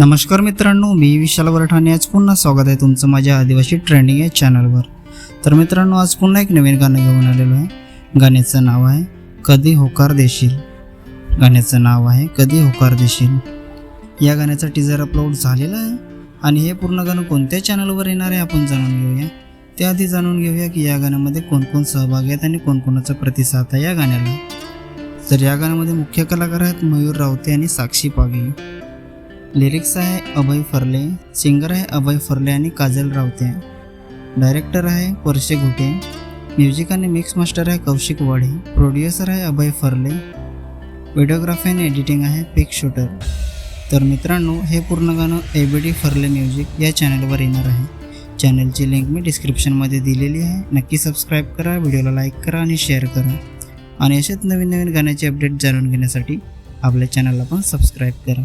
नमस्कार मित्रांनो मी विशाल वरठाणे. आज पुन्हा स्वागत आहे तुमचं माझ्या आदिवासी ट्रेंडिंग या चॅनलवर. तर मित्रांनो आज पुन्हा एक नवीन गाणं घेऊन आलेलो आहे. गाण्याचं नाव आहे कधी होकार देशील. गाण्याचं नाव आहे कधी होकार देशील. या गाण्याचा टीजर अपलोड झालेला आहे आणि हे पूर्ण गाणं कोणत्या चॅनलवर येणार आहे आपण जाणून घेऊया. त्याआधी जाणून घेऊया की या गाण्यामध्ये कोण कोण सहभागी आहेत आणि कोणकोणाचा प्रतिसाद आहे या गाण्याला. तर या गाण्यामध्ये मुख्य कलाकार आहेत मयूर रावते आणि साक्षी पागी लिरिक्स आहे अभय फर्ले सिंगर आहे अभय फर्ले आणि काजल रावते. डायरेक्टर आहे वर्षे घुटे. म्युझिक आणि मिक्स मास्टर आहे कौशिक वाढे. प्रोड्युसर आहे अभय फर्ले. व्हिडिओग्राफी आणि एडिटिंग आहे पिक शूटर. तर मित्रांनो हे पूर्ण गाणं ए बी डी फर्ले म्युझिक या चॅनलवर येणार आहे. चॅनलची लिंक मी डिस्क्रिप्शनमध्ये दिलेली आहे. नक्की सबस्क्राईब करा व्हिडिओला लाईक करा आणि शेअर करा. आणि असेच नवीन नवीन गाण्याचे अपडेट जाणून घेण्यासाठी आपल्या चॅनलला पण सबस्क्राईब करा.